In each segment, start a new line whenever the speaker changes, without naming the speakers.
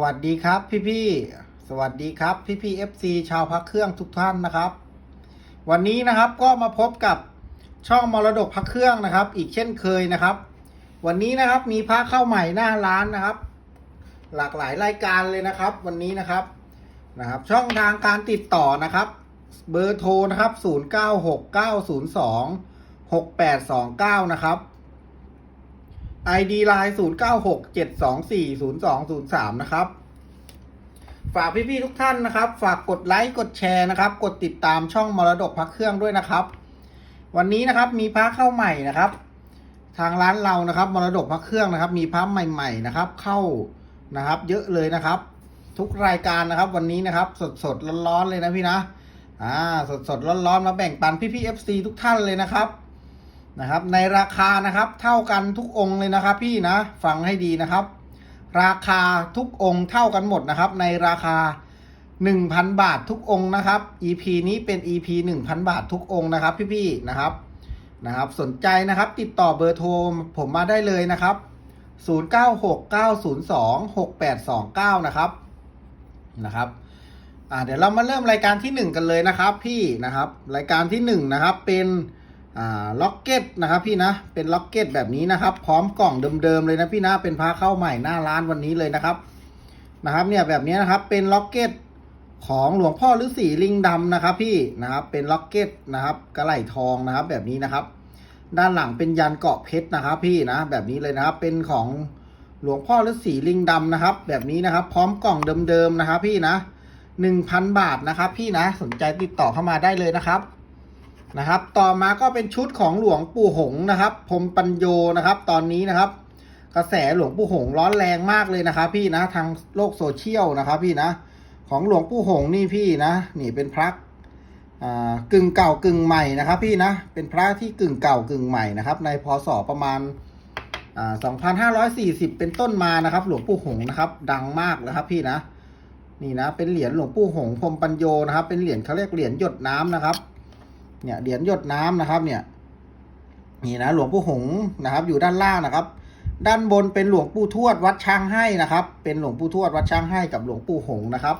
วัสดีครับพี่พี่สวัสดีครับพี่พี่เอฟซีชาวพักเครื่องทุกท่านนะครับ วันนี้นะครับก็มาพบกับช่องมรดกพักเครื่องนะครับ อีกเช่นเคยนะครับ วันนี้นะครับมีพระเข้าใหม่หน้าร้านนะครับ หลากหลายรายการเลยนะครับ วันนี้นะครับนะครับ ช่องทางการติดต่อนะครับ เบอร์โทรนะครับ 096902 6829 นะครับ ID Line 0967240203 นะครับ ฝากพี่ๆทุกท่านนะครับ ฝากกดไลค์กดแชร์นะครับ กดติดตามช่องมรดกพักเครื่องด้วยนะครับ วันนี้นะครับมีพระเข้าใหม่นะครับ ทางร้านเรานะครับ มรดกพักเครื่องนะครับ มีพระใหม่ ๆนะครับ เข้านะครับ เยอะเลยนะครับ ทุกรายการนะครับ วันนี้นะครับ สดๆร้อนๆเลยนะพี่นะอ่าสดๆร้อนๆมาแบ่งปันพี่ๆ FC ทุกท่านเลยนะครับ นะครับ ในราคานะครับเท่ากันทุกองค์เลยนะครับ พี่นะฟังให้ดีนะครับ ราคาทุกองค์เท่ากันหมดนะครับ ในราคา 1,000 บาททุกองค์นะครับ EP นี้เป็น EP 1,000 บาททุกองค์นะครับพี่ๆนะครับนะครับ สนใจนะครับ ติดต่อเบอร์โทรผมมาได้เลยนะครับ 0969026829 นะครับนะครับอ่าเดี๋ยวเรามาเริ่มรายการที่ 1 กันเลยนะครับ พี่นะครับ รายการที่ 1 นะครับเป็น ล็อกเก็ตนะครับพี่นะ เป็นล็อกเก็ตแบบนี้นะครับ พร้อมกล่องเดิมๆเลยนะพี่นะ เป็นพาเข้าใหม่หน้าร้านวันนี้เลยนะครับ นะครับเนี่ยแบบนี้นะครับ เป็นล็อกเก็ตของหลวงพ่อฤาษีลิงดำนะครับ พี่นะครับ เป็นล็อกเก็ตนะครับ กระไหล่ทองนะครับ แบบนี้นะครับ ด้านหลังเป็นยันเกาะเพชรนะครับ พี่นะ แบบนี้เลยนะครับ เป็นของหลวงพ่อฤาษีลิงดำนะครับ แบบนี้นะครับ พร้อมกล่องเดิมๆนะครับ พี่นะหนึ่งพันบาทนะครับ พี่นะ สนใจติดต่อเข้ามาได้เลยนะครับ นะครับ ต่อมาก็เป็นชุดของหลวงปู่หงนะครับพรมปัญโยนะครับ ตอนนี้นะครับ กระแสหลวงปู่หงร้อนแรงมากเลยนะครับ พี่นะทางโลกโซเชียลนะครับ พี่นะ ของหลวงปู่หงนี่พี่นะนี่เป็นพระอ่ากึ่งเก่ากึ่งใหม่นะครับ พี่นะเป็นพระที่กึ่งเก่ากึ่งใหม่นะครับ ในพศประมาณอ่า2540 เป็นต้นมานะครับ หลวงปู่หงนะครับ ดังมากนะครับ พี่นะ นี่นะ เป็นเหรียญหลวงปู่หงพรมปัญโยนะครับ เป็นเหรียญเขาเรียกเหรียญหยดน้ำนะครับ เนี่ยเหรียญหยดน้ำนะครับเนี่ยนี่นะหลวงปู่หงนะครับ อยู่ด้านล่างนะครับ ด้านบนเป็นหลวงปู่ทวดวัดช้างให้นะครับ เป็นหลวงปู่ทวดวัดช้างให้กับหลวงปู่หงนะครับ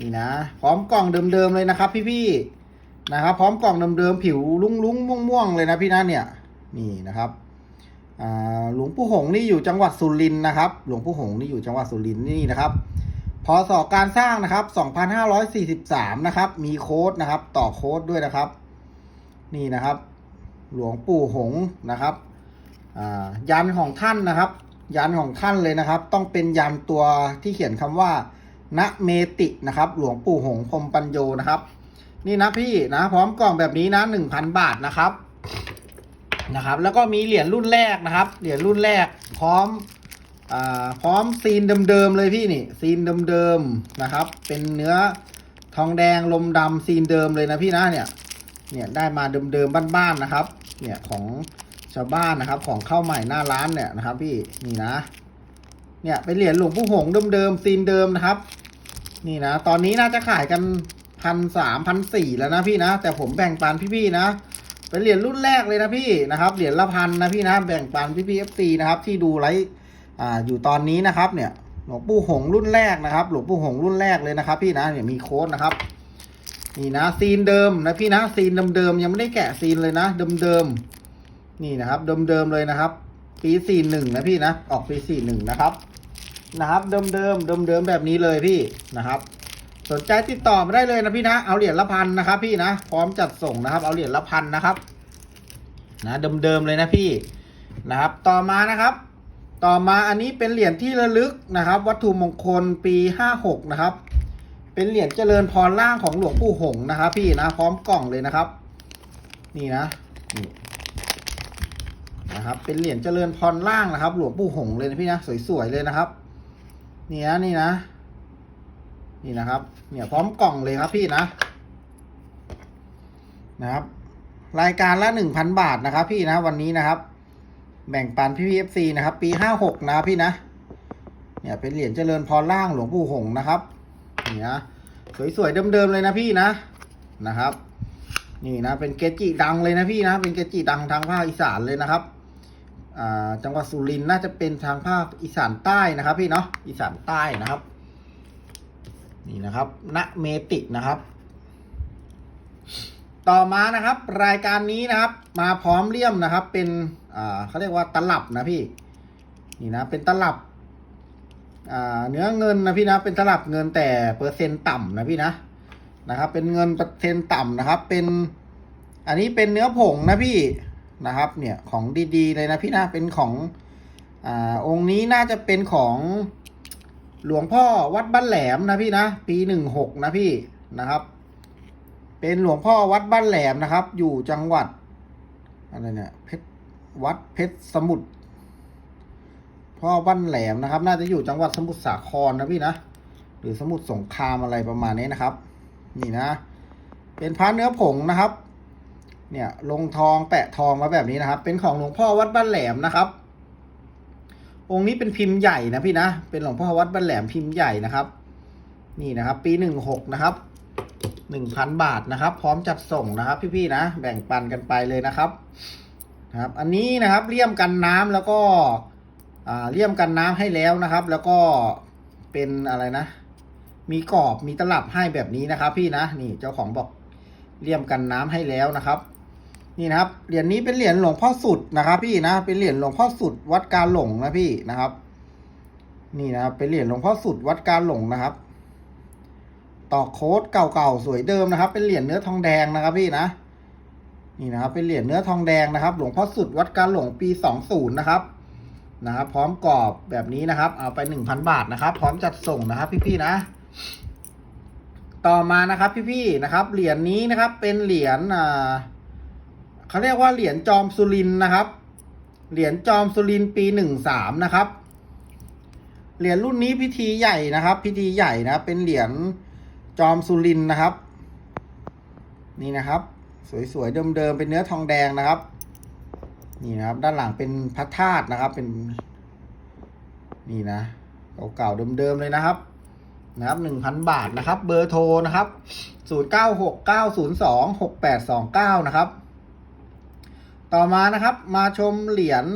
นี่นะ พร้อมกล่องเดิมๆเลยนะครับ พี่ๆนะครับ พร้อมกล่องเดิมๆผิวลุ้งๆม่วงๆเลยนะพี่นะเนี่ยนี่นะครับหลวงปู่หงนี่อยู่จังหวัดสุรินทร์นะครับ หลวงปู่หงนี่อยู่จังหวัดสุรินทร์นี่นะครับ พศการสร้างนะครับ 2543 นะครับ มีโค้ดนะครับ ต่อโค้ดด้วยนะครับ นี่นะครับ หลวงปู่หงนะครับยันของท่านนะครับ ยันของท่านเลยนะครับ ต้องเป็นยันตัวที่เขียนคำว่าณเมตินะครับ หลวงปู่หงพรมปัญโยนะครับ นี่นะพี่นะพร้อมกล่องแบบนี้นะหนึ่งพันบาทนะครับนะครับ แล้วก็มีเหรียญรุ่นแรกนะครับ เหรียญรุ่นแรกพร้อม พร้อมซีนเดิมๆเลยพี่นี่ซีนเดิมๆนะครับ เป็นเนื้อทองแดงลมดำซีนเดิมเลยนะพี่นะเนี่ยเนี่ยได้มาเดิมๆบ้านๆนะครับ เนี่ยของชาวบ้านนะครับ ของเข้าใหม่หน้าร้านเนี่ยนะครับ พี่นี่นะ เนี่ยเป็นเหรียญหลวงปู่หงเดิมๆซีนเดิมนะครับ นี่นะ ตอนนี้น่าจะขายกันพันสามพันสี่แล้วนะพี่นะ แต่ผมแบ่งปันพี่ๆนะเป็นเหรียญรุ่นแรกเลยนะพี่นะครับเหรียญละพันนะพี่นะแบ่งปันพี่ๆเอฟซีนะครับที่ดูไลฟ์ อ่าอยู่ตอนนี้นะครับเนี่ยหลวงปู่หงรุ่นแรกนะครับ หลวงปู่หงรุ่นแรกเลยนะครับ พี่นะเนี่ยมีโค้ดนะครับนี่นะซีนเดิมนะพี่นะซีนเดิมๆยังไม่ได้แกะซีนเลยนะ เดิมๆนี่นะครับ เดิมๆเลยนะครับ ปีสี่หนึ่งนะพี่นะออกปีสี่หนึ่งนะครับนะครับเดิมเดิมเดิมเดิมๆแบบนี้เลยพี่นะครับ สนใจติดต่อมาได้เลยนะพี่นะเอาเหรียญละพันนะครับ พี่นะพร้อมจัดส่งนะครับ เอาเหรียญละพันนะครับ นะเดิมเดิมๆเลยนะพี่นะครับ ต่อมานะครับ ต่อมาอันนี้เป็นเหรียญที่ระลึกนะครับ วัตถุมงคลปีห้าหกนะครับ เป็นเหรียญเจริญพรล่างของหลวงปู่หงนะครับ พี่นะพร้อมกล่องเลยนะครับ นี่นะนี่นะครับ เป็นเหรียญเจริญพรล่างนะครับ หลวงปู่หงเลยนะพี่นะสวยๆเลยนะครับนี่นะนี่นะนี่นะครับ เนี่ยพร้อมกล่องเลยครับพี่นะ นะครับ รายการละหนึ่งพันบาทนะครับ พี่นะวันนี้นะครับ แบ่งปันพี่พีเอฟซีนะครับ ปีห้าหกนะพี่นะ เนี่ยเป็นเหรียญเจริญพรล่างหลวงปู่หงนะครับนี่นะสวยๆเดิมๆเลยนะพี่นะนะครับ นี่นะเป็นเกจิดังเลยนะพี่นะ เป็นเกจิดังทางภาคอีสานเลยนะครับอ่าจังหวัดสุรินทร์น่าจะเป็นทางภาคอีสานใต้นะครับ พี่เนาะอีสานใต้นะครับ นี่นะครับณเมตินะครับ ต่อมานะครับ รายการนี้นะครับ มาพร้อมเลี่ยมนะครับ เป็น อ่าเขาเรียกว่าตลับนะพี่ นี่นะเป็นตลับ อ่าเนื้อเงินนะพี่นะ เป็นตลับเงินแต่เปอร์เซ็นต์ต่ำนะพี่นะนะครับ เป็นเงินเปอร์เซ็นต์ต่ำนะครับ เป็นอันนี้เป็นเนื้อผงนะพี่นะครับ เนี่ยของดีๆเลยนะพี่นะเป็นของอ่าองค์นี้น่าจะเป็นของหลวงพ่อวัดบ้านแหลมนะพี่นะปีหนึ่งหกนะพี่นะครับ เป็นหลวงพ่อวัดบ้านแหลมนะครับ อยู่จังหวัดอะไรเนี่ยเพชร วัดเพชรสมุทรพ่อบ้านแหลมนะครับ น่าจะอยู่จังหวัดสมุทรสาครนะพี่นะหรือสมุทรสงครามอะไรประมาณนี้นะครับ นี่นะ เป็นพระเนื้อผงนะครับ เนี่ยลงทองแปะทองมาแบบนี้นะครับ เป็นของหลวงพ่อวัดบ้านแหลมนะครับ องค์นี้เป็นพิมพ์ใหญ่นะพี่นะ เป็นหลวงพ่อวัดบ้านแหลมพิมพ์ใหญ่นะครับ นี่นะครับ ปีหนึ่งหกนะครับหนึ่งพันบาทนะครับ พร้อมจัดส่งนะครับ พี่ๆนะ แบ่งปันกันไปเลยนะครับ นะครับอันนี้นะครับเลี่ยมกันน้ำแล้วก็เลี่ยมกันน้ำให้แล้วนะครับ แล้วก็เป็นอะไรนะ มีกรอบมีตลับให้แบบนี้นะครับ พี่นะนี่เจ้าของบอกเลี่ยมกันน้ำให้แล้วนะครับ นี่นะครับเหรียญนี้เป็นเหรียญหลวงพ่อสุดนะครับ พี่นะเป็นเหรียญหลวงพ่อสุดวัดการหลงนะพี่นะครับ นี่นะครับเป็นเหรียญหลวงพ่อสุดวัดการหลงนะครับต่อโค้ดเก่าๆสวยเดิมนะครับ เป็นเหรียญเนื้อทองแดงนะครับ พี่นะ นี่นะครับเป็นเหรียญเนื้อทองแดงนะครับ หลวงพ่อสุดวัดการหลงปีสองศูนย์นะครับนะครับ พร้อมกรอบแบบนี้นะครับ เอาไปหนึ่งพันบาทนะครับ พร้อมจัดส่งนะครับ พี่ๆนะ ต่อมานะครับพี่ๆนะครับ เหรียญนี้นะครับเป็นเหรียญอ่าเขาเรียกว่าเหรียญจอมสุรินนะครับ เหรียญจอมสุรินปีหนึ่งสามนะครับ เหรียญรุ่นนี้พิธีใหญ่นะครับ พิธีใหญ่นะเป็นเหรียญจอมสุรินนะครับ นี่นะครับ สวยๆเดิมๆเป็นเนื้อทองแดงนะครับ นี่นะครับ ด้านหลังเป็นพระธาตุนะครับ เป็น นี่นะเก่าๆเดิมๆเลยนะครับ นะครับหนึ่งพันบาทนะครับ เบอร์โทรนะครับศูนย์เก้าหกเก้าศูนย์สองหกแปดสองเก้านะครับ ต่อมานะครับ มาชมเหรียญ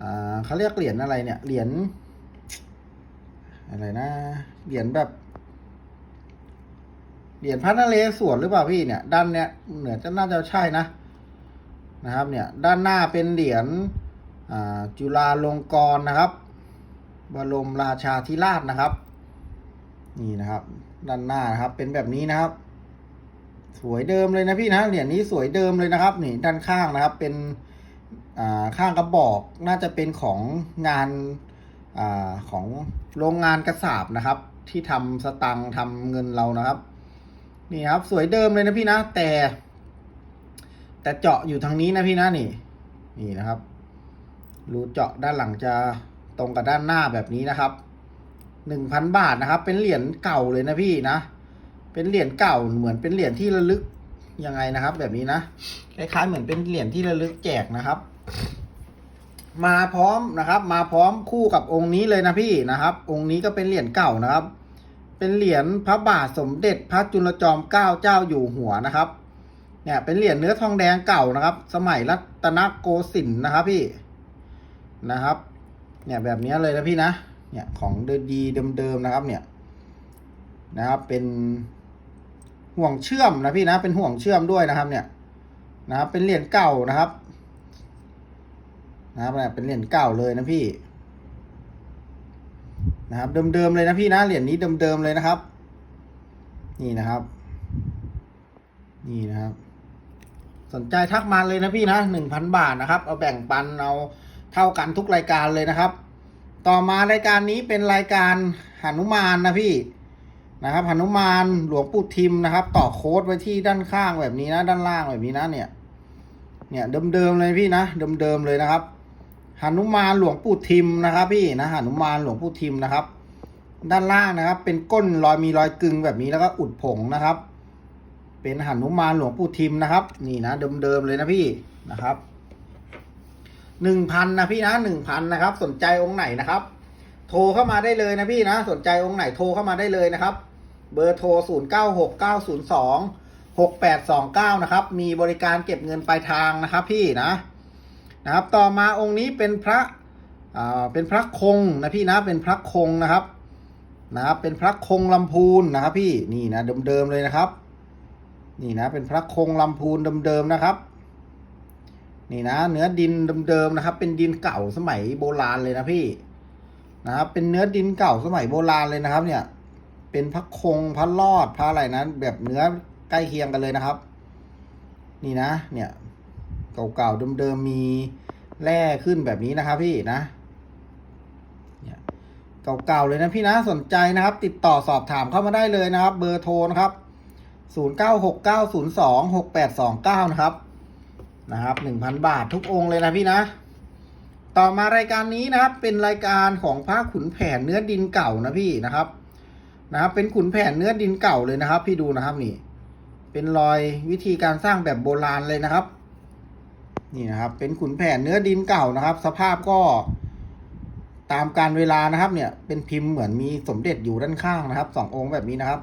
อ่าเขาเรียกเหรียญอะไรเนี่ยเหรียญอะไรนะเหรียญแบบ เหรียญพระนเรศวรหรือเปล่าพี่เนี่ย ด้านเนี้ยเหนือจะน่าจะใช่นะนะครับ เนี่ย ด้านหน้าเป็นเหรียญจุฬาลงกรณ์นะครับ บรมราชาธิราชนะครับ นี่นะครับ ด้านหน้านะครับ เป็นแบบนี้นะครับ สวยเดิมเลยนะพี่นะเหรียญนี้สวยเดิมเลยนะครับ นี่ด้านข้างนะครับ เป็นข้างกระบอกน่าจะเป็นของงานอาของโรงงานกระสาบนะครับ ที่ทำสตังทำเงินเรานะครับ นี่ครับ สวยเดิมเลยนะพี่นะ แต่ แต่เจาะอยู่ทางนี้นะพี่นะนี่ นี่นะครับ รูเจาะด้านหลังจะตรงกับด้านหน้าแบบนี้นะครับหนึ่งพันบาทนะครับ เป็นเหรียญเก่าเลยนะพี่นะ เป็นเหรียญเก่าเหมือนเป็นเหรียญที่ระลึกยังไงนะครับ แบบนี้นะคล้ายๆเหมือนเป็นเหรียญที่ระลึกแจกนะครับ มาพร้อมนะครับ มาพร้อมคู่กับองค์นี้เลยนะพี่นะครับ องค์นี้ก็เป็นเหรียญเก่านะครับ เป็นเหรียญพระบาทสมเด็จพระจุลจอมเกล้าเจ้าอยู่หัวนะครับ เนี่ยเป็นเหรียญเนื้อทองแดงเก่านะครับ สมัยรัตนโกสินทร์นะครับพี่นะครับ เนี่ยแบบนี้เลยนะพี่นะ เนี่ยของดีเดิมๆนะครับเนี่ยนะครับเป็นห่วงเชื่อมนะพี่นะเป็นห่วงเชื่อมด้วยนะครับ เนี่ยนะครับเป็นเหรียญเก่านะครับนะครับเนี่ยเป็นเหรียญเก่าเลยนะพี่ นะครับ เดิมๆเลยนะพี่นะเหรียญนี้เดิมๆเลยนะครับ นี่นะครับ นี่นะครับ สนใจทักมาเลยนะพี่นะหนึ่งพันบาทนะครับ เอาแบ่งปันเอาเท่ากันทุกรายการเลยนะครับ ต่อมารายการนี้เป็นรายการหนุมานนะพี่นะครับหนุมานหลวงปู่ทิมนะครับ ต่อโค้ดไว้ที่ด้านข้างแบบนี้นะ ด้านล่างแบบนี้นะเนี่ย เนี่ยเดิมๆเลยพี่นะเดิมๆเลยนะครับ หนุมานหลวงปู่ทิมนะครับพี่นะหนุมานหลวงปู่ทิมนะครับ ด้านล่างนะครับ เป็นก้นรอยมีรอยกึงแบบนี้แล้วก็อุดผงนะครับ เป็นหนุมานหลวงปู่ทิมนะครับ นี่นะเดิมๆเลยนะพี่นะครับหนึ่งพันนะพี่นะหนึ่งพันนะครับ สนใจองค์ไหนนะครับ โทรเข้ามาได้เลยนะพี่นะ สนใจองค์ไหนโทรเข้ามาได้เลยนะครับ เบอร์โทร0 9 6 9 0 2 6 8 2 9นะครับ มีบริการเก็บเงินปลายทางนะครับพี่นะ นะครับ ต่อมาองค์นี้เป็นพระอ่าเป็นพระคงนะพี่นะเป็นพระคงนะครับนะครับเป็นพระคงลำพูนนะครับ พี่นี่นะเดิมๆเลยนะครับ นี่นะเป็นพระคงลำพูนเดิมๆนะครับ นี่นะ เนื้อดินเดิมๆนะครับ เป็นดินเก่าสมัยโบราณเลยนะพี่นะครับ เป็นเนื้อดินเก่าสมัยโบราณเลยนะครับ เนี่ย เป็นพระคงพระลอดพระอะไรนะแบบเนื้อใกล้เคียงกันเลยนะครับ นี่นะ เนี่ย เก่าๆเดิมๆมีแร่ขึ้นแบบนี้นะครับพี่นะเก่าๆเลยนะพี่นะสนใจนะครับ ติดต่อสอบถามเข้ามาได้เลยนะครับ เบอร์โทรนะครับ 0969026829 นะครับนะครับ1,000 บาททุกองค์เลยนะพี่นะ ต่อมารายการนี้นะครับ เป็นรายการของพระขุนแผนเนื้อดินเก่านะพี่นะครับนะครับ เป็นขุนแผนเนื้อดินเก่าเลยนะครับ พี่ดูนะครับนี่ เป็นรอยวิธีการสร้างแบบโบราณเลยนะครับ นี่นะครับ เป็นขุนแผนเนื้อดินเก่านะครับ สภาพก็ตามการเวลานะครับ เนี่ย เป็นพิมพ์เหมือนมีสมเด็จอยู่ด้านข้างนะครับสององค์แบบนี้นะครับ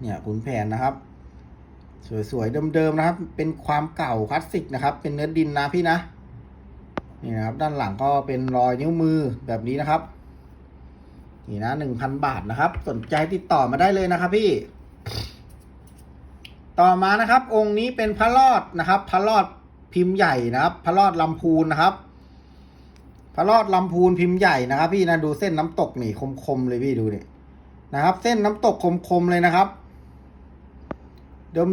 เนี่ยขุนแผนนะครับ สวยๆเดิมๆนะครับ เป็นความเก่าคลาสสิกนะครับ เป็นเนื้อดินนะพี่นะนี่นะครับ ด้านหลังก็เป็นรอยนิ้วมือแบบนี้นะครับ นี่นะหนึ่งพันบาทนะครับ สนใจติดต่อมาได้เลยนะครับ พี่ ต่อมานะครับ องค์นี้เป็นพระรอดนะครับ พระรอด พิมพ์ใหญ่นะครับ พระรอดลำพูนนะครับ พระรอดลำพูนพิมพ์ใหญ่นะครับ พี่นะดูเส้นน้ำตกนี่คมๆเลยพี่ดูนี่นะครับ เส้นน้ำตกคมๆเลยนะครับ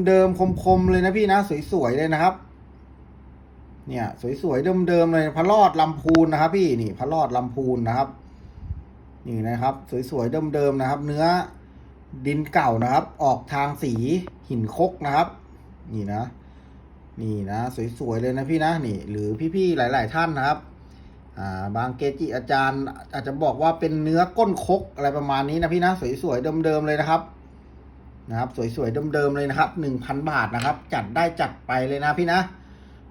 เดิมๆคมๆเลยนะพี่นะ สวยๆเลยนะครับ เนี่ย สวยๆเดิมๆเลยพระรอดลำพูนนะครับ พี่นี่ พระรอดลำพูนนะครับ นี่นะครับ สวยๆเดิมๆนะครับ เนื้อดินเก่านะครับ ออกทางสีหินคกนะครับ นี่นะ นี่นะ สวยๆเลยนะพี่นะนี่ หรือพี่ๆหลาย ๆ ท่านนะครับอ่าบางเกจิอาจารย์อาจจะบอกว่าเป็นเนื้อก้นคกอะไรประมาณนี้นะพี่นะสวยๆเดิมๆเลยนะครับนะครับ สวยๆเดิมๆเลยนะครับหนึ่งพันบาทนะครับ จัดได้จัดไปเลยนะพี่นะ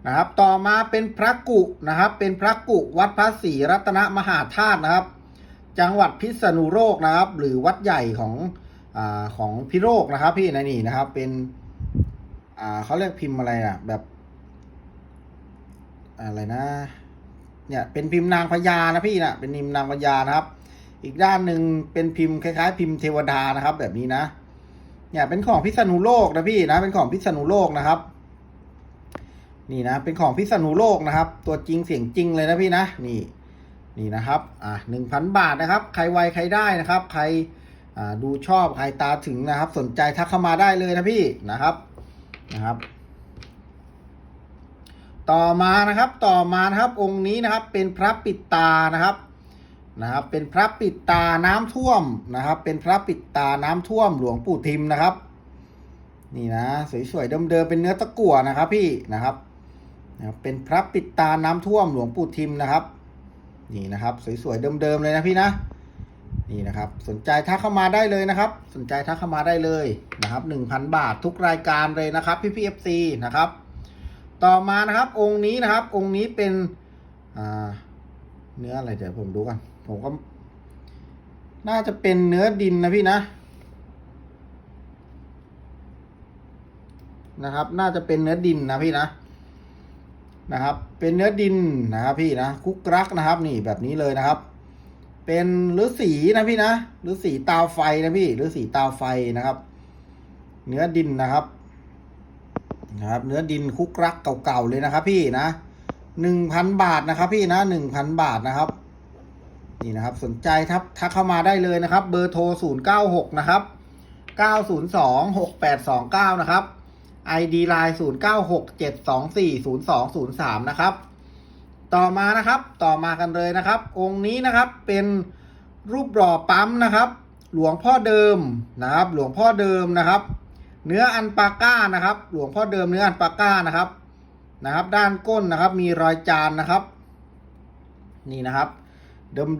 นะครับ ต่อมาเป็นพระกุนะครับ เป็นพระกุวัดพระศรีรัตนมหาธาตุนะครับ จังหวัดพิษณุโลกนะครับ หรือวัดใหญ่ของอ่าของพิโรกนะครับ พี่นะนี่นะครับ เป็น อ่าเขาเรียกพิมพ์อะไรอะ แบบ อะไรนะ เนี่ย เป็นพิมพ์นางพญานะพี่นะเป็นพิมพ์นางพญานะครับ อีกด้านหนึ่งเป็นพิมพ์คล้ายๆ พิมพ์เทวดานะครับ แบบนี้นะ เนี่ยเป็นของพิษณุโลกนะพี่นะ เป็นของพิษณุโลกนะครับ นี่นะ เป็นของพิษณุโลกนะครับ ตัวจริงเสียงจริงเลยนะพี่นะนี่นี่นะครับ อ่าหนึ่งพันบาทนะครับ ใครไวใครได้นะครับ ใคร อ่า ดูชอบ ใครตาถึงนะครับ สนใจทักเข้ามาได้เลยนะพี่นะครับ นะครับ ต่อมานะครับต่อมานะครับองค์นี้นะครับเป็นพระปิดตานะครับนะครับเป็นพระปิดตาน้ำท่วมนะครับ เป็นพระปิดตาน้ำท่วมหลวงปู่ทิมนะครับ นี่นะสวยๆเดิมๆเป็นเนื้อตะกั่วนะครับ พี่นะครับนะครับเป็นพระปิดตาน้ำท่วมหลวงปู่ทิมนะครับ นี่นะครับ สวยๆเดิมๆเลยนะพี่นะ นี่นะครับ สนใจทักเข้ามาได้เลยนะครับ สนใจทักเข้ามาได้เลยนะครับหนึ่งพันบาททุกรายการเลยนะครับพี่พีเอฟซีนะครับ ต่อมานะครับองค์นี้นะครับ องค์นี้เป็นเนื้ออะไรเดี๋ยวผมดูกันผมก็ น่าจะเป็นเนื้อดินนะพี่นะนะครับ น่าจะเป็นเนื้อดินนะพี่นะนะครับ เป็นเนื้อดินนะครับพี่นะคุกรักนะครับ นี่แบบนี้เลยนะครับ เป็นฤาษีนะพี่นะฤาษีตาไฟนะพี่ฤาษีตาไฟนะครับ เนื้อดินนะครับนะครับ เนื้อดินคุกรักเก่าๆเลยนะครับ พี่นะหนึ่งพันบาทนะครับ พี่นะหนึ่งพันบาทนะครับ นี่นะครับ สนใจทักทักเข้ามาได้เลยนะครับ เบอร์โทรศูนย์เก้าหกนะครับเก้าศูนย์สองหกแปดสองเก้านะครับ ID Line 0 9 6 7 2 4 0 2 0 3 นะครับ ต่อมานะครับต่อมากันเลยนะครับ องค์นี้นะครับเป็นรูปหล่อปั๊มนะครับ หลวงพ่อเดิมนะครับ หลวงพ่อเดิมนะครับ เนื้ออันปาก้านะครับ หลวงพ่อเดิมเนื้ออันปาก้านะครับนะครับ ด้านก้นนะครับมีรอยจานนะครับ นี่นะครับ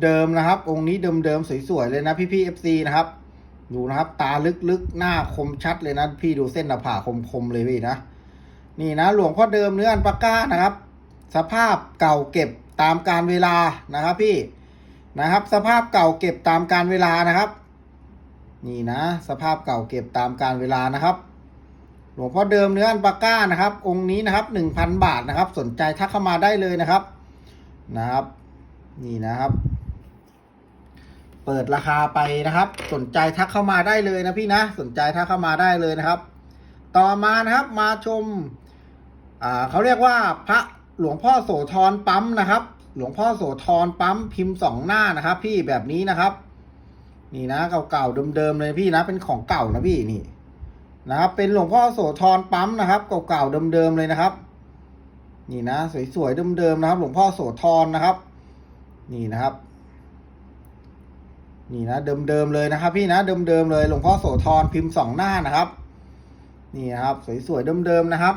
เดิมๆนะครับ องค์นี้เดิมๆสวยๆเลยนะพี่ๆ FC นะครับดูนะครับ ตาลึกๆหน้าคมชัดเลยนะพี่ดูเส้นหน้าผากคมๆเลยพี่นะนี่นะ หลวงพ่อเดิมเนื้ออันปาก้านะครับ สภาพเก่าเก็บตามการเวลานะครับพี่นะครับ สภาพเก่าเก็บตามการเวลานะครับ นี่นะ สภาพเก่าเก็บตามการเวลานะครับหลวงพ่อเดิมเนื้ออันปาก้านะครับ องค์นี้นะครับหนึ่งพันบาทนะครับ สนใจทักเข้ามาได้เลยนะครับนะครับ นี่นะครับ เปิดราคาไปนะครับ สนใจทักเข้ามาได้เลยนะพี่นะ สนใจทักเข้ามาได้เลยนะครับ ต่อมานะครับมาชมอ่าเขาเรียกว่าพระ หลวงพ่อโสธรปั๊มนะครับ หลวงพ่อโสธรปั๊มพิมพ์สองหน้านะครับ พี่แบบนี้นะครับ นี่นะเก่าๆเดิมๆเลยพี่นะ เป็นของเก่านะพี่นี่นะครับ เป็นหลวงพ่อโสธรปั๊มนะครับเก่าๆเดิมๆเลยนะครับ นี่นะ สวยๆเดิมๆนะครับ หลวงพ่อโสธรนะครับ นี่นะครับนี่นะเดิมๆเลยนะครับ พี่นะเดิมๆเลยหลวงพ่อโสธรพิมพ์สองหน้านะครับ นี่นะครับ สวยๆเดิมๆนะครับ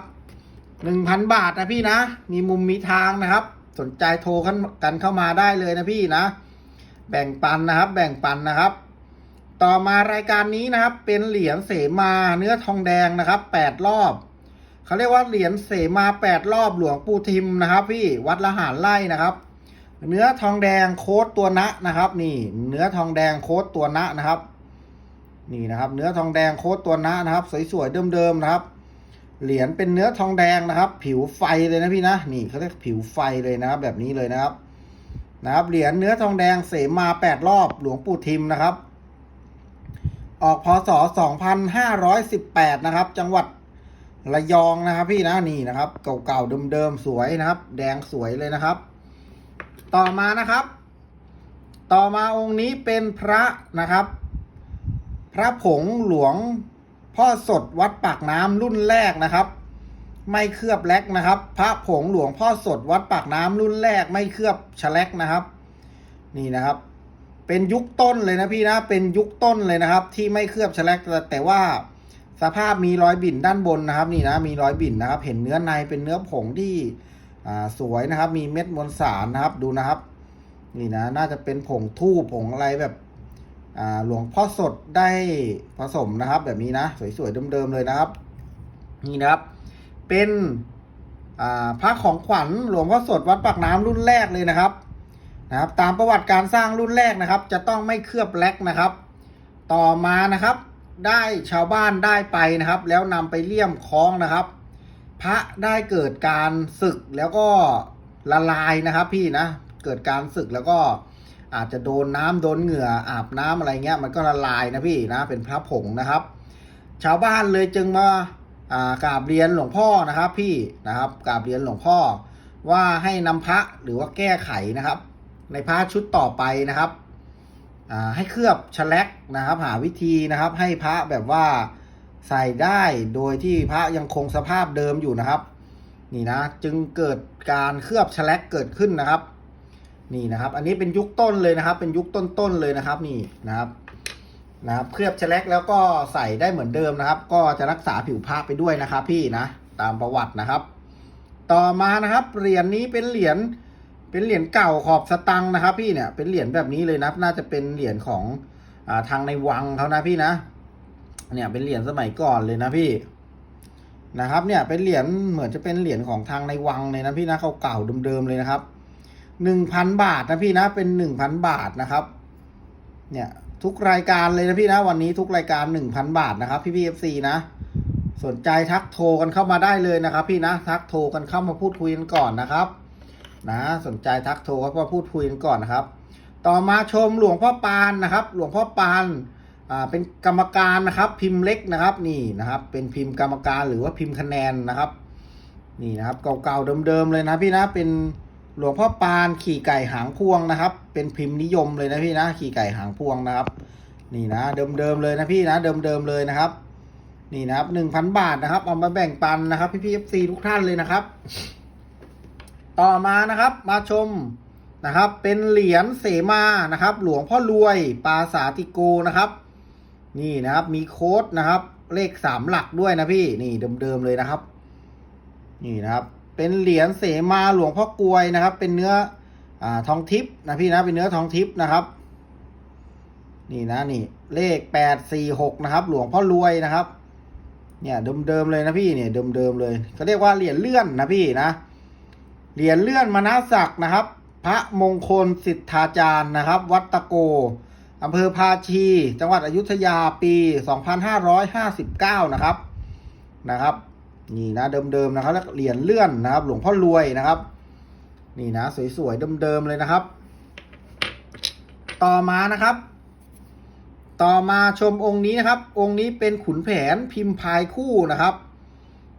หนึ่งพันบาทนะพี่นะ มีมุมมีทางนะครับ สนใจโทรกันกันเข้ามาได้เลยนะพี่นะ แบ่งปันนะครับ แบ่งปันนะครับ ต่อมารายการนี้นะครับ เป็นเหรียญเสมาเนื้อทองแดงนะครับแปดรอบเขาเรียกว่าเหรียญเสมาแปดรอบหลวงปู่ทิมนะครับ พี่วัดละหารไร่นะครับ เนื้อทองแดงโค้ดตัวนะนะครับ นี่ เนื้อทองแดงโค้ดตัวนะนะครับ นี่นะครับ เนื้อทองแดงโค้ดตัวนะนะครับ สวยๆเดิมๆนะครับ เหรียญเป็นเนื้อทองแดงนะครับ ผิวไฟเลยนะพี่นะนี่เขาเรียกผิวไฟเลยนะครับ แบบนี้เลยนะครับ นะครับเหรียญเนื้อทองแดงเสมาแปดรอบหลวงปู่ทิมนะครับ ออกพศสองพันห้าร้อยสิบแปดนะครับ จังหวัดระยองนะครับ พี่นะนี่นะครับ เก่าๆเดิมๆสวยนะครับ แดงสวยเลยนะครับ ต่อมานะครับ ต่อมาองค์นี้เป็นพระนะครับ พระผงหลวง พ่อสดวัดปากน้ำรุ่นแรกนะครับ ไม่เคลือบแลกนะครับ พระผงหลวงพ่อสดวัดปากน้ำรุ่นแรก ไม่เคลือบชะแลกนะครับ นี่นะครับ เป็นยุคต้นเลยนะพี่นะเป็นยุคต้นเลยนะครับ ที่ไม่เคลือบชะแลกแต่แต่ว่าสภาพมีรอยบิ่นด้านบนนะครับ นี่นะมีรอยบิ่นนะครับ เห็นเนื้อในเป็นเนื้อผงที่สวยนะครับ มีเม็ดมวลสารนะครับดูนะครับ นี่นะ น่าจะเป็นผงทูบผงอะไรแบบ หลวงพ่อสดได้ผสมนะครับ แบบนี้นะสวยๆเดิมๆเลยนะครับ นี่นะครับ เป็นพระของขวัญหลวงพ่อสดวัดปากน้ำรุ่นแรกเลยนะครับนะครับ ตามประวัติการสร้างรุ่นแรกนะครับ จะต้องไม่เคลือบแล็กนะครับ ต่อมานะครับ ได้ชาวบ้านได้ไปนะครับ แล้วนำไปเลี่ยมคล้องนะครับ พระได้เกิดการศึกแล้วก็ละลายนะครับ พี่นะเกิดการศึกแล้วก็ อาจจะโดนน้ำโดนเหงื่ออาบน้ำอะไรเงี้ยมันก็ละลายนะพี่นะเป็นพระผงนะครับ ชาวบ้านเลยจึงมาอ่ากราบเรียนหลวงพ่อนะครับ พี่นะครับกราบเรียนหลวงพ่อ ว่าให้นำพระหรือว่าแก้ไขนะครับ ในพระชุดต่อไปนะครับอ่าให้เคลือบชะแลกนะครับ หาวิธีนะครับ ให้พระแบบว่าใส่ได้โดยที่พระยังคงสภาพเดิมอยู่นะครับ นี่นะ จึงเกิดการเคลือบชะแลกเกิดขึ้นนะครับ นี่นะครับ อันนี้เป็นยุคต้นเลยนะครับ เป็นยุคต้นๆเลยนะครับนี่นะครับนะครับเคลือบชะแลกแล้วก็ใส่ได้เหมือนเดิมนะครับ ก็จะรักษาผิวพระไปด้วยนะครับ พี่นะตามประวัตินะครับ ต่อมานะครับเหรียญนี้เป็นเหรียญเป็นเหรียญเก่าขอบสตังค์นะครับ พี่เนี่ยเป็นเหรียญแบบนี้เลยนะน่าจะเป็นเหรียญของอทางในวังเขานะพี่นะ เนี่ยเป็นเหรียญสมัยก่อนเลยนะพี่นะครับ เนี่ยเป็นเหรียญเหมือนจะเป็นเหรียญของทางในวังเลยนะพี่นะเก่าๆเดิมๆเลยนะครับ หนึ่งพันบาทนะพี่นะเป็นหนึ่งพันบาทนะครับ เนี่ยทุกรายการเลยนะพี่นะวันนี้ทุกรายการหนึ่งพันบาทนะครับ พี่พีเอฟซีนะ สนใจทักโทรกันเข้ามาได้เลยนะครับ พี่นะทักโทรกันเข้ามาพูดคุยกันก่อนนะครับนะสนใจทักโทรเข้ามาพูดคุยกันก่อนนะครับ ต่อมาชมหลวงพ่อปานนะครับ หลวงพ่อปานอ่าเป็นกรรมการนะครับ พิมพ์เล็กนะครับนี่นะครับ เป็นพิมพ์กรรมการหรือว่าพิมพ์คะแนนนะครับ นี่นะครับเก่าๆเดิมๆเลยนะพี่นะเป็น หลวงพ่อปานขี่ไก่หางพวงนะครับ เป็นพิมพ์นิยมเลยนะพี่นะ ขี่ไก่หางพวงนะครับ นี่นะ เดิมๆเลยนะพี่นะ เดิมๆเลยนะครับ นี่นะครับหนึ่งพันบาทนะครับ เอามาแบ่งปันนะครับ พี่พีเอฟซีทุกท่านเลยนะครับ ต่อมานะครับ มาชมนะครับ เป็นเหรียญเสมานะครับ หลวงพ่อรวยปาสาติโกนะครับ นี่นะครับ มีโค้ดนะครับ เลขสามหลักด้วยนะพี่ นี่เดิมๆเลยนะครับ นี่นะครับ เป็นเหรียญเสมาหลวงพ่อกลวยนะครับ เป็นเนื้ออทองทิพย์นะพี่นะเป็นเนื้อทองทิพย์นะครับ นี่นะนี่ เลขแปดสี่หกนะครับ หลวงพ่อรวยนะครับ เนี่ยเดิมๆเลยนะพี่เนี่ยเดิมๆเลยเขาเรียกว่าเหรียญเลื่อนนะพี่นะเหรียญเลื่อนมณศักดิ์นะครับ พระมงคลสิทธาจารย์นะครับ วัดตะโกอำเภอภาชี จังหวัดอยุธยาปี 2559 นะครับนะครับ นี่นะเดิมๆนะครับแล้วเหรียญเลื่อนนะครับ หลวงพ่อรวยนะครับ นี่นะ สวยๆเดิมๆเลยนะครับ ต่อมานะครับ ต่อมาชมองค์นี้นะครับ องค์นี้เป็นขุนแผนพิมพ์พายคู่นะครับ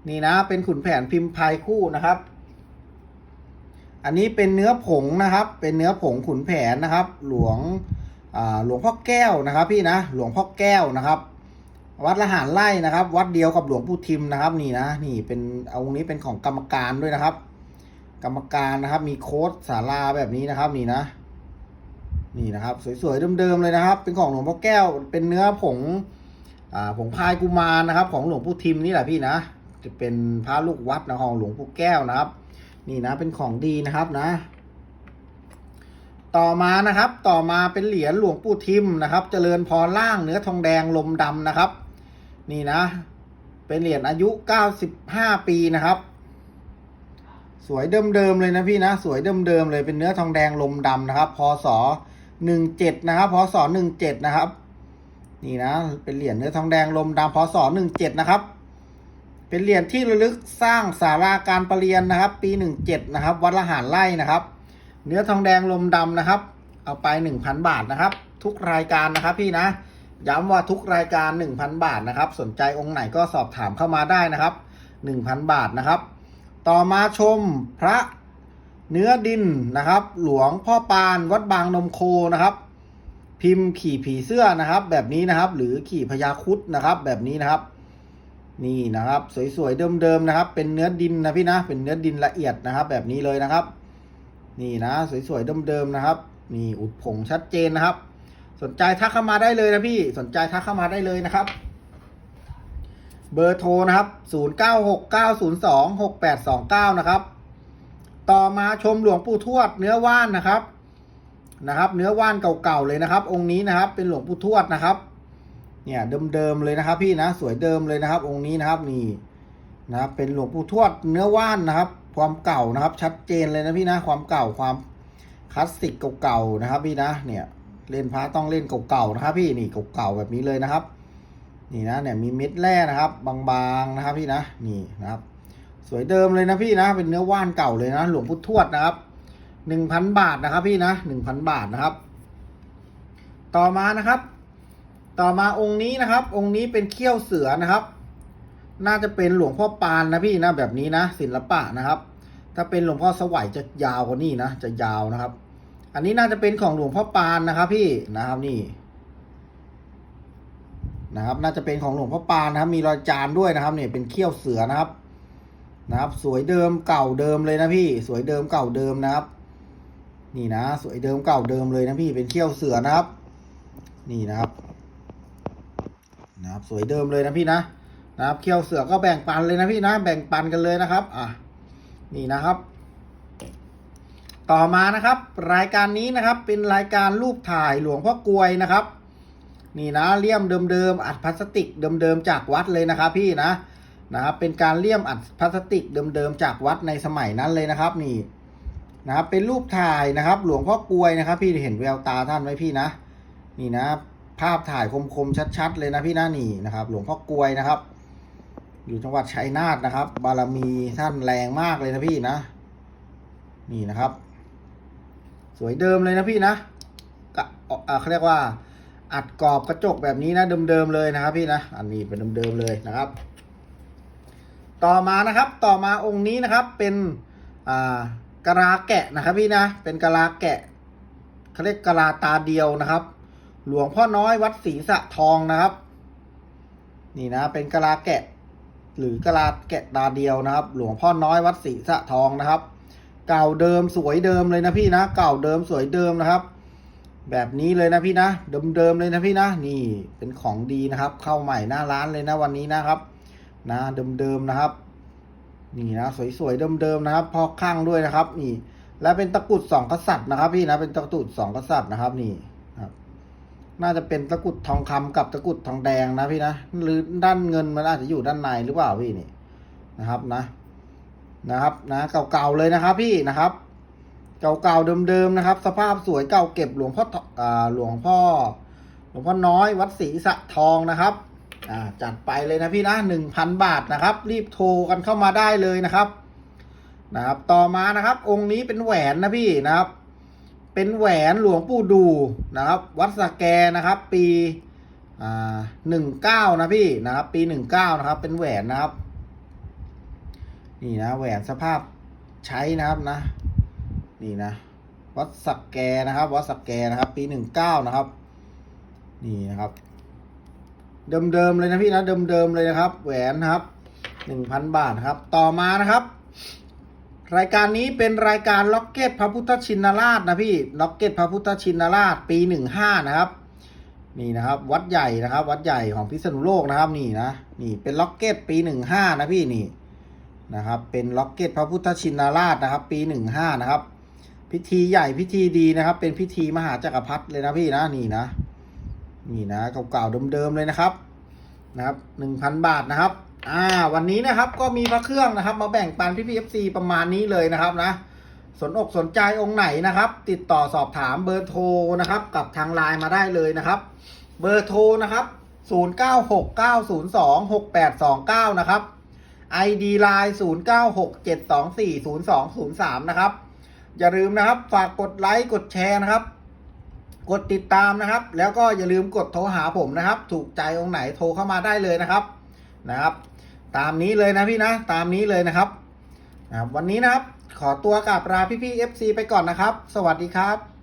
นี่นะ เป็นขุนแผนพิมพ์พายคู่นะครับ อันนี้เป็นเนื้อผงนะครับ เป็นเนื้อผงขุนแผนนะครับ หลวงหลวงพ่อแก้วนะครับ พี่นะ หลวงพ่อแก้วนะครับ วัดละหารไร่นะครับ วัดเดียวกับหลวงปู่ทิมนะครับ นี่นะนี่เป็นเอาองค์นี้เป็นของกรรมการด้วยนะครับ กรรมการนะครับ มีโค้ดศาลาแบบนี้นะครับ นี่นะ นี่นะครับ สวยๆเดิมๆเลยนะครับ เป็นของหลวงพ่อแก้ว เป็นเนื้อผงอ่าผงพายกุมารนะครับ ของหลวงปู่ทิมนี่แหละพี่นะ จะเป็นพระลูกวัดนะของหลวงปู่แก้วนะครับ นี่นะเป็นของดีนะครับนะ ต่อมานะครับ ต่อมาเป็นเหรียญหลวงปู่ทิมนะครับ เจริญพรล่างเนื้อทองแดงลมดำนะครับ นี่นะ เป็นเหรียญอายุ 95 ปีนะครับ สวยเดิมๆเลยนะพี่นะ สวยเดิมๆเลยเป็นเนื้อทองแดงลมดำนะครับ พศ 17 นะครับ พศ 17 นะครับ นี่นะ เป็นเหรียญเนื้อทองแดงลมดำพศ 17 นะครับ เป็นเหรียญที่ระลึกสร้างศาลาการประเรียนนะครับ ปี 17 นะครับ วัดละหารไร่นะครับ เนื้อทองแดงลมดำนะครับ เอาไป 1,000 บาทนะครับ ทุกรายการนะครับพี่นะ ย้ำว่าทุกรายการ 1,000 บาทนะครับ สนใจองค์ไหนก็สอบถามเข้ามาได้นะครับ 1,000 บาทนะครับ ต่อมาชมพระเนื้อดินนะครับ หลวงพ่อปานวัดบางนมโคนะครับ พิมพ์ขี่ผีเสื้อนะครับ แบบนี้นะครับ หรือขี่พญาคุดนะครับ แบบนี้นะครับ นี่นะครับ สวยๆเดิมๆนะครับ เป็นเนื้อดินนะพี่นะ เป็นเนื้อดินละเอียดนะครับ แบบนี้เลยนะครับ นี่นะ สวยๆเดิมๆนะครับ นี่อุดผงชัดเจนนะครับ สนใจทักเข้ามาได้เลยนะพี่ สนใจทักเข้ามาได้เลยนะครับ เบอร์โทรนะครับ 0969026829 นะครับ ต่อมาชมหลวงปู่ทวดเนื้อว่านนะครับ นะครับ เนื้อว่านเก่าๆเลยนะครับ องค์นี้นะครับ เป็นหลวงปู่ทวดนะครับ เนี่ยเดิมๆเลยนะครับ พี่นะ สวยเดิมเลยนะครับ องค์นี้นะครับนี่นะครับ เป็นหลวงปู่ทวดเนื้อว่านนะครับ ความเก่านะครับ ชัดเจนเลยนะพี่นะ ความเก่าความคลาสสิกเก่าๆนะครับ พี่นะ เนี่ย เล่นพระต้องเล่นเก่าๆนะครับ พี่นี่เก่าๆแบบนี้เลยนะครับ นี่นะเนี่ยมีเม็ดแร่นะครับ บางๆนะครับ พี่นะนี่นะครับ สวยเดิมเลยนะพี่นะ เป็นเนื้อว่านเก่าเลยนะ หลวงปู่ทวดนะครับหนึ่งพันบาทนะครับ พี่นะหนึ่งพันบาทนะครับ ต่อมานะครับ ต่อมาองค์นี้นะครับ องค์นี้เป็นเขี้ยวเสือนะครับ น่าจะเป็นหลวงพ่อปานนะพี่นะแบบนี้นะศิลปะนะครับ ถ้าเป็นหลวงพ่อสวัยจะยาวกว่านี้นะจะยาวนะครับ อันนี้น่าจะเป็นของหลวงพ่อปานนะครับพี่นะครับนี่นะครับ น่าจะเป็นของหลวงพ่อปานนะครับ มีรอยจานด้วยนะครับเนี่ยเป็นเขี้ยวเสือนะครับ นะครับ สวยเดิมเก่าเดิมเลยนะพี่ สวยเดิมเก่าเดิมนะครับ นี่นะ สวยเดิมเก่าเดิมเลยนะพี่เป็นเขี้ยวเสือนะครับ นี่นะครับ นะครับ สวยเดิมเลยนะพี่นะนะครับเขี้ยวเสือก็แบ่งปันเลยนะพี่นะ แบ่งปันกันเลยนะครับ อะนี่นะครับ ต่อมานะครับรายการนี้นะครับเป็นรายการรูปถ่ายหลวงพ่อกลวยนะครับ นี่นะเลี่ยมเดิมๆอัดพลาสติกเดิมๆจากวัดเลยนะครับพี่นะนะครับเป็นการเลี่ยมอัดพลาสติกเดิมๆจากวัดในสมัยนั้นเลยนะครับ นี่นะครับเป็นรูปถ่ายนะครับ หลวงพ่อกลวยนะครับ พี่เห็นแววตาท่านไหมพี่นะ นี่นะ ภาพถ่ายคมๆชัดๆเลยนะพี่นะนี่นะครับ หลวงพ่อกลวยนะครับ อยู่จังหวัดชัยนาทนะครับ บารมีท่านแรงมากเลยนะพี่นะ นี่นะครับ สวยเดิมเลยนะพี่นะกะเขาเรียกว่า อัดกรอบกระจกแบบนี้นะเดิมๆเลยนะครับ พี่นะอันนี้เป็นเดิมๆเลยนะครับ ต่อมานะครับ ต่อมาองค์นี้นะครับ เป็นอ่ากะลาแกะนะครับ พี่นะ เป็นกะลาแกะเขาเรียกกะลาตาเดียวนะครับ หลวงพ่อน้อยวัดศรีสะทองนะครับ นี่นะ เป็นกะลาแกะ หรือกะลาแกะตาเดียวนะครับ หลวงพ่อน้อยวัดศรีสะทองนะครับ เก่าเดิมสวยเดิมเลยนะพี่นะ เก่าเดิมสวยเดิมนะครับ แบบนี้เลยนะพี่นะ เดิมๆเลยนะพี่นะ นี่เป็นของดีนะครับ เข้าใหม่หน้าร้านเลยนะวันนี้นะครับนะเดิมๆนะครับ นี่นะสวยๆเดิมๆนะครับ พอกข้างด้วยนะครับ นี่ และเป็นตะกุดสองกษัตริย์นะครับ พี่นะเป็นตะกุดสองกษัตริย์นะครับ นี่ครับ น่าจะเป็นตะกุดทองคำกับตะกุดทองแดงนะพี่นะหรือด้านเงินมันอาจจะอยู่ด้านในหรือเปล่าพี่นี่นะครับนะ นะครับนะเก่าๆเลยนะครับพี่นะครับ เก่าๆเดิมๆนะครับ สภาพสวยเก่าเก็บหลวงพ่ออ่าหลวงพ่อ หลวงพ่อน้อยวัดศรีสะทองนะครับอ่าจัดไปเลยนะพี่นะหนึ่งพันบาทนะครับ รีบโทรกันเข้ามาได้เลยนะครับนะครับ ต่อมานะครับ องค์นี้เป็นแหวนนะพี่นะครับ เป็นแหวนหลวงปู่ดูนะครับ วัดสแกนะครับ ปีอ่าหนึ่งเก้านะพี่นะครับ ปีหนึ่งเก้านะครับ เป็นแหวนนะครับ นี่นะแหวนสภาพใช้นะครับนะ นี่นะ วัดสักแกนะครับ วัดสักแกนะครับ ปีหนึ่งเก้านะครับ นี่นะครับ เดิมๆเลยนะพี่นะเดิมๆเลยนะครับ แหวนนะครับหนึ่งพันบาทครับ ต่อมานะครับ รายการนี้เป็นรายการล็อกเก็ตพระพุทธชินราชนะพี่ล็อกเก็ตพระพุทธชินราช ปีหนึ่งห้านะครับนี่นะครับ วัดใหญ่นะครับ วัดใหญ่ของพิษณุโลกนะครับ นี่นะนี่เป็นล็อกเก็ตปีหนึ่งห้านะพี่นี่ นะครับเป็นล็อกเก็ตพระพุทธชินราชนะครับ ปีหนึ่งห้านะครับ พิธีใหญ่พิธีดีนะครับ เป็นพิธีมหาจักรพรรดิเลยนะพี่นะนี่นะ นี่นะเก่าๆเดิมๆเลยนะครับนะครับหนึ่งพันบาทนะครับอ่าวันนี้นะครับก็มีพระเครื่องนะครับ มาแบ่งปันพี่พีเอฟซีประมาณนี้เลยนะครับนะสนอกสนใจองค์ไหนนะครับ ติดต่อสอบถามเบอร์โทรนะครับ กับทางไลน์มาได้เลยนะครับ เบอร์โทรนะครับ 0969026829 นะครับ ID Line 0967240203 นะครับ อย่าลืมนะครับ ฝากกดไลค์กดแชร์นะครับ กดติดตามนะครับ แล้วก็อย่าลืมกดโทรหาผมนะครับ ถูกใจองค์ไหนโทรเข้ามาได้เลยนะครับนะครับ ตามนี้เลยนะพี่นะตามนี้เลยนะครับนะครับวันนี้นะครับ ขอตัวกลับลาพี่พี่ FC ไปก่อนนะครับ สวัสดีครับ